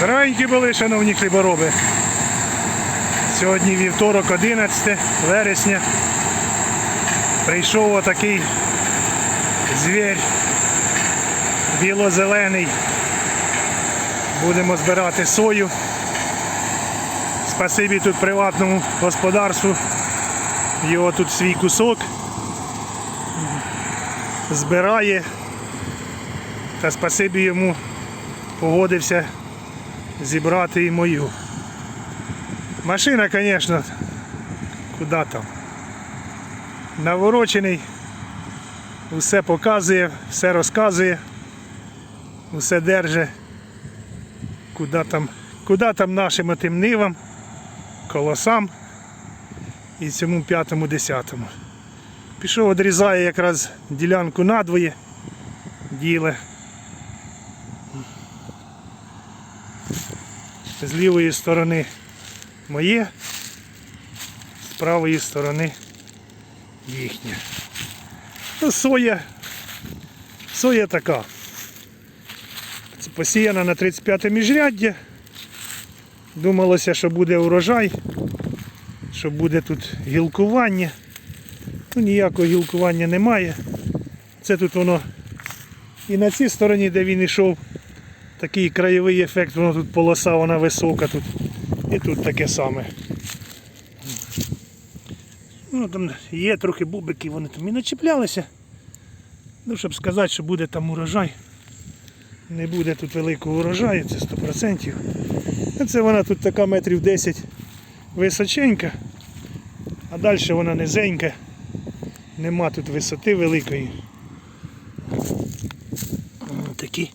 Здоровенькі були, шановні хлібороби. Сьогодні вівторок, 11 вересня. Прийшов отакий звір біло-зелений. Будемо збирати сою. Спасибі тут приватному господарству. Його тут свій кусок. Збирає. Та спасибі йому погодився зібрати і мою. Машина, звісно, куди там? Наворочений, все показує, все розказує, все держить. Куди там, куди там нашим тим нивам, колосам і цьому п'ятому десятому. Пішов, відрізає якраз ділянку надвоє, діле. З лівої сторони моє, з правої сторони їхнє. Ну, соя, соя така. Це посіяна на 35 міжряддя. Думалося, що буде урожай, що буде тут гілкування. Ну, ніякого гілкування немає. Це тут воно і на цій стороні, де він йшов, такий краєвий ефект, воно тут полоса, вона висока тут. І тут таке саме. Ну, там є трохи бубики, вони там і начіплялися. Ну, щоб сказати, що буде там урожай. Не буде тут великого урожаю, це 100%. Це вона тут така метрів 10 височенька, а далі вона низенька. Нема тут висоти великої. О, Такі.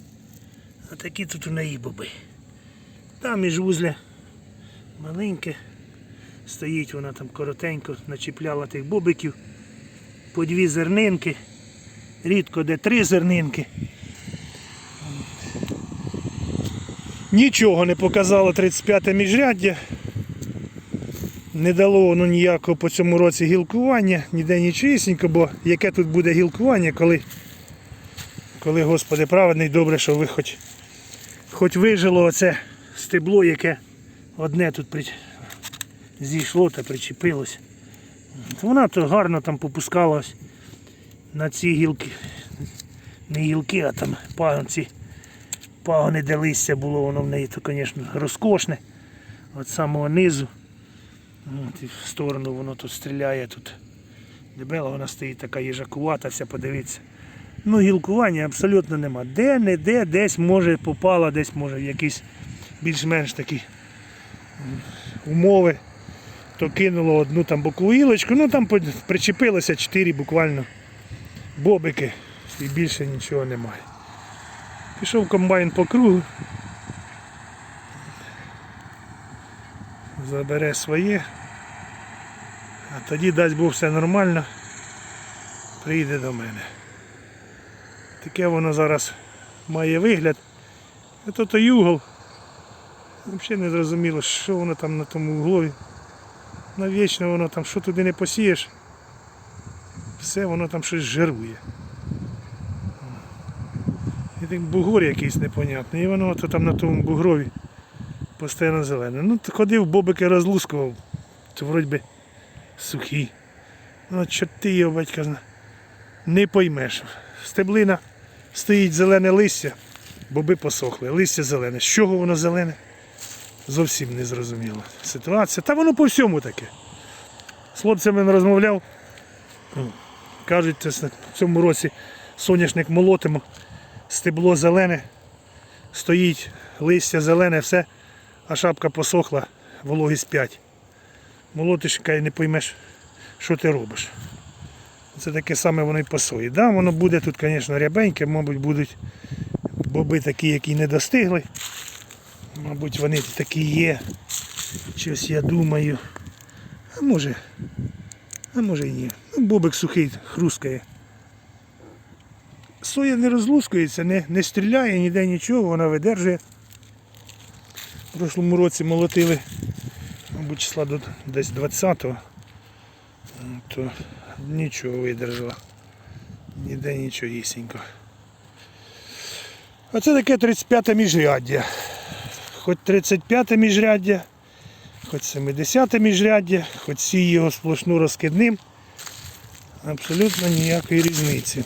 А такі тут у неї боби. Там міжвузля маленьке. Стоїть вона там коротенько, начіпляла тих бобиків. По дві зернинки. Рідко де три зернинки. Нічого не показало 35 міжряддя. Не дало воно ніякого по цьому році гілкування, ніде нічисінько, бо яке тут буде гілкування, коли, коли Господи праведний, добре, що ви хоч, хоч вижило оце стебло, яке одне тут при... зійшло та причепилось. Вона то гарно там попускалась на ці гілки. Не гілки, а там пагонці. Пагони, де листя було, воно в неї, то, звісно, розкошне. От самого низу. От, і в сторону воно тут стріляє тут. Дебела вона стоїть така їжакувата, вся подивіться. Ну, гілкування абсолютно нема. Де, не де, десь може попала, десь може в якісь більш-менш такі умови. То кинуло одну там бокову ну там причепилося чотири буквально бобики і більше нічого немає. Пішов комбайн по кругу. Забере своє. А тоді дасть Бог все нормально. Прийде до мене. Таке воно зараз має вигляд. А то угол. Взагалі не зрозуміло, що воно там на тому углові. Навічно воно там, що туди не посієш, все воно там щось жирує. І так бугор якийсь непонятний. І воно то там на тому бугрові постійно зелене. Ну, ходив, бобики розлускував, то вроді би сухі. Ну, от що ти його батька. Не поймеш. Стеблина стоїть зелене листя, боби посохли. Листя зелене. З чого воно зелене? Зовсім не зрозуміло. Ситуація. Та воно по всьому таке. З хлопцями не розмовляв. Кажуть, в цьому році соняшник молотимо, стебло зелене, стоїть листя зелене, все, а шапка посохла, вологість 5. Молотиш і не поймеш, що ти робиш. Це таке саме воно і сої. Да, воно буде тут, звісно, рябеньке, мабуть, будуть боби такі, які не достигли. Мабуть, вони такі є. Щось я думаю. А може, а може і ні. Ну, бобик сухий, хрускає. Соя не розлускується, не, не стріляє ніде нічого, вона видержує. В прошлому році молотили, мабуть, числа до десь 20-го, то нічого видержала. Ніде нічого А це таке 35-те міжряддя. хоч 35 міжряддя, хоч 70 міжряддя, хоч сій його сплошну розкидним. Абсолютно ніякої різниці.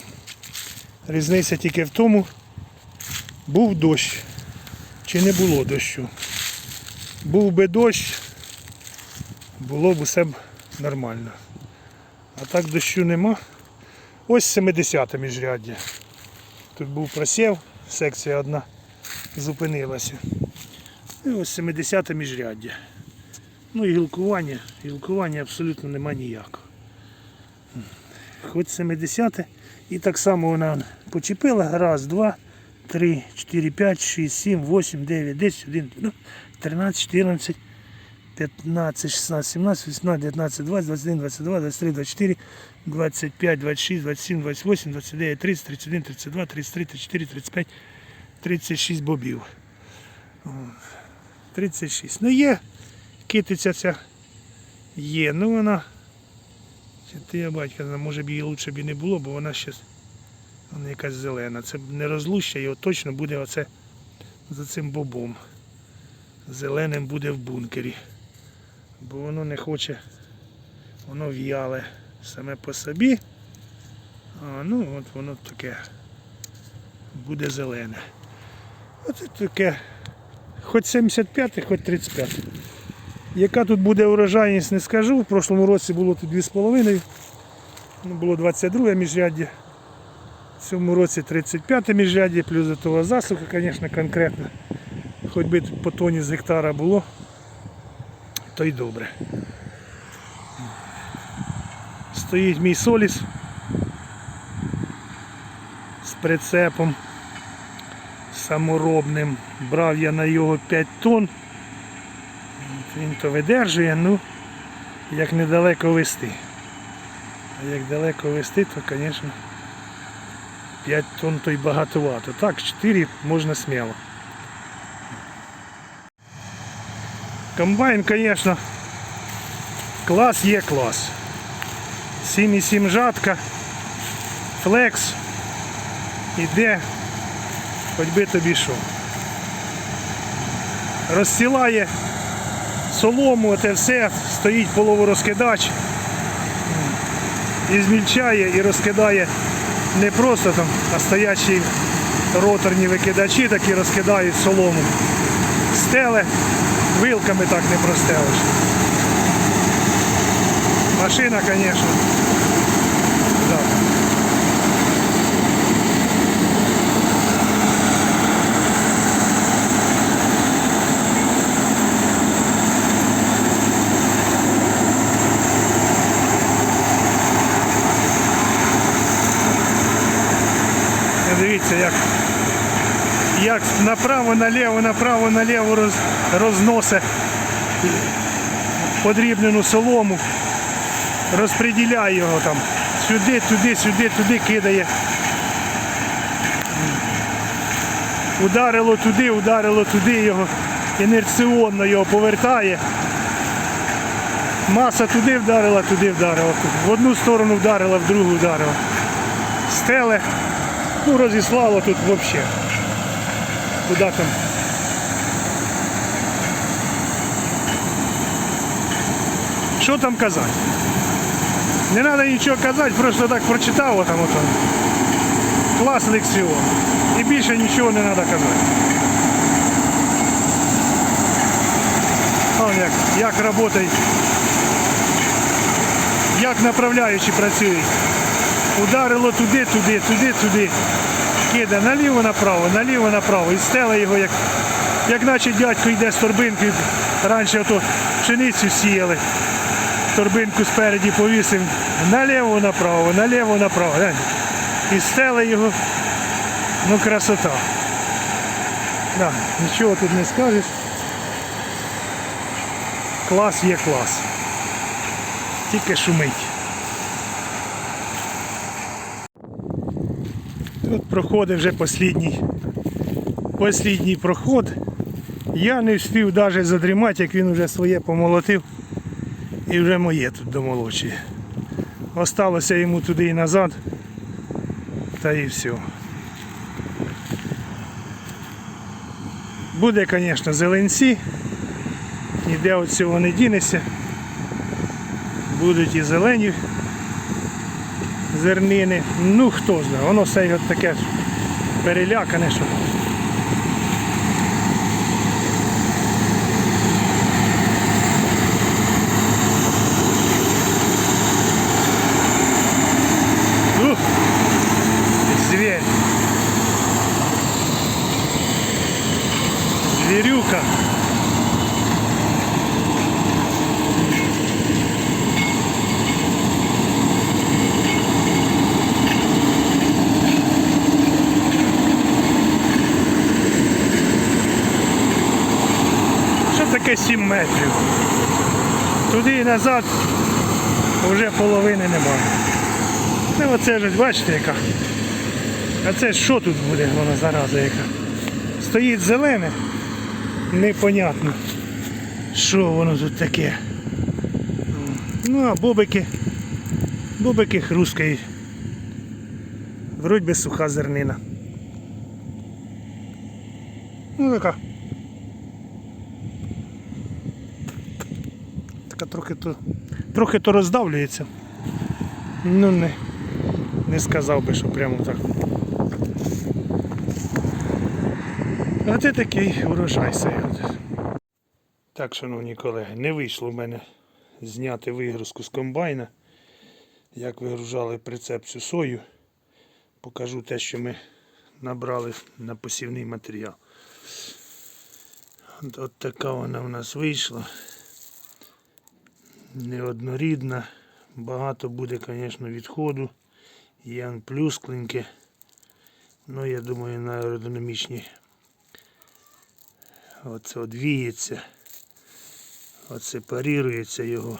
Різниця тільки в тому, був дощ чи не було дощу. Був би дощ, було б усе нормально. А так дощу нема. Ось 70 міжряддя. Тут був просів, секція одна зупинилася. І ось 70 міжряддя. Ну і гілкування. Гілкування абсолютно нема ніякого. Хоч 70 і так само вона почепила. Раз, два, три, чотири, п'ять, шість, сім, восемь, дев'ять, десять, один, ну, 13, 14, 15, 16, 17, 18, 19, 20, 21, 22, 23, 24, 25, 26, 27, 28, 29, 30, 31, 32, 33, 34, 35, 36 бобів. 36. Ну є, китиця ця є, ну вона. Ти батька, може б її лучше б і не було, бо вона ще вона якась зелена. Це не розлуща, його точно буде оце за цим бобом. Зеленим буде в бункері. Бо воно не хоче, воно в'яле саме по собі. А ну от воно таке буде зелене. Оце таке. Хоч 75, хоч 35. Яка тут буде урожайність, не скажу. В прошлому році було тут 2,5. Ну, було 22 міжряддя. В цьому році 35 міжряддя, плюс до того засуха, звісно, конкретно. Хоч би по тоні з гектара було, то й добре. Стоїть мій соліс з прицепом саморобним. Брав я на його 5 тонн. Він то видержує, ну як недалеко вести. А як далеко вести, то, звісно, 5 тонн то й багатовато. Так, 4 можна сміло. Комбайн, звісно, клас є клас. 7,7 жатка, флекс, іде, хоч би тобі що. Розсілає солому, те все, стоїть половорозкидач. І змільчає і розкидає не просто там, а стоячі роторні викидачі такі розкидають солому. Стеле, вилками так не простелиш. Машина, звісно. Да. Дивіться, як, як направо наліво, направо наліво роз, розносить подрібнену солому, розподіляє його там. Сюди, туди, сюди, туди кидає. Ударило туди, ударило туди його, інерціонно його повертає. Маса туди вдарила, туди вдарила. В одну сторону вдарила, в другу вдарила. Стеле, ну розіслало тут взагалі. Куди там? Що там казати? Не треба нічого казати, просто так прочитав там ото. Клас лексіон. І більше нічого не треба казати. Вон як, як працює, як направляючі працюють. Ударило туди, туди, туди, туди. Кида наліво направо, наліво направо. І стела його, як, як наче дядько йде з торбинкою. Раніше ото пшеницю сіяли. Торбинку спереді повісив наліво направо, наліво направо. І стела його. Ну красота. Да, нічого тут не скажеш. Клас є клас. Тільки шумить. Тут проходить вже послідній, послідній проход. Я не встиг навіть задрімати, як він вже своє помолотив і вже моє тут домолочує. Осталося йому туди і назад. Та і все. Буде, звісно, зеленці. Ніде від цього не дінеся. Будуть і зелені зернини. Ну хто знає, воно все от таке перелякане, що. Зверь. Зверюка. Таке 7 метрів? Туди і назад вже половини немає. Ну оце ж бачите яка. А це що тут буде вона зараза яка? Стоїть зелене, непонятно, що воно тут таке. Ну а бобики, бобики хрускають. Вроді би суха зернина. Ну така. Трохи то, трохи то роздавлюється. Ну не, не сказав би, що прямо так. А це такий урожай цей. Так, шановні колеги, не вийшло в мене зняти вигрузку з комбайна. Як вигружали прицеп цю сою. Покажу те, що ми набрали на посівний матеріал. От така вона в нас вийшла. Неоднорідна. Багато буде, звісно, відходу. Ян плюскленьке. Ну, я думаю, на аеродинамічній Оце одвіється. Оце парірується його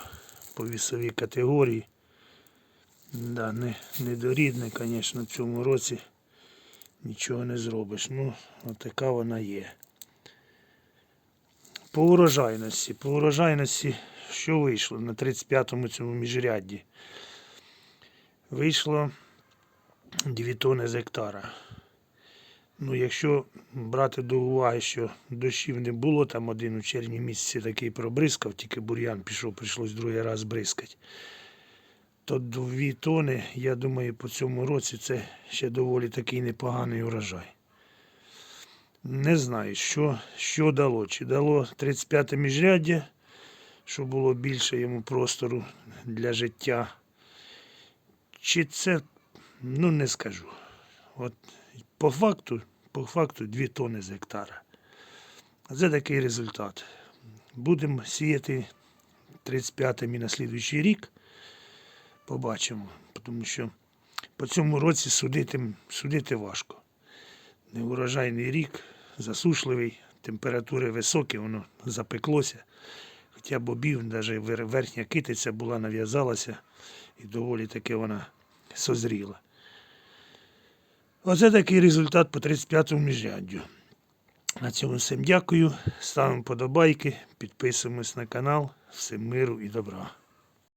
по вісовій категорії. Да, не, недорідне, звісно, в цьому році нічого не зробиш. Ну, отака вона є. По урожайності. По урожайності, що вийшло на 35-му цьому міжрядді? Вийшло 2 тони з гектара. Ну, якщо брати до уваги, що дощів не було, там один у червні місяці такий пробризкав, тільки бур'ян пішов, прийшлось другий раз бризкати, то 2 тони, я думаю, по цьому році це ще доволі такий непоганий урожай. Не знаю, що, що дало. Чи дало 35 міжряддя, щоб було більше йому простору для життя. Чи це, ну не скажу. От по факту, по факту 2 тони з гектара. Це такий результат. Будемо сіяти 35-м і на слідуючий рік. Побачимо. Тому що по цьому році судити, судити важко. Неурожайний рік, засушливий, температури високі, воно запеклося. Хоча бобів, навіть верхня китиця була, нав'язалася і доволі таки вона созріла. Оце такий результат по 35-му міжряддю. На цьому всім дякую. Ставимо подобайки, підписуємось на канал. Всім миру і добра.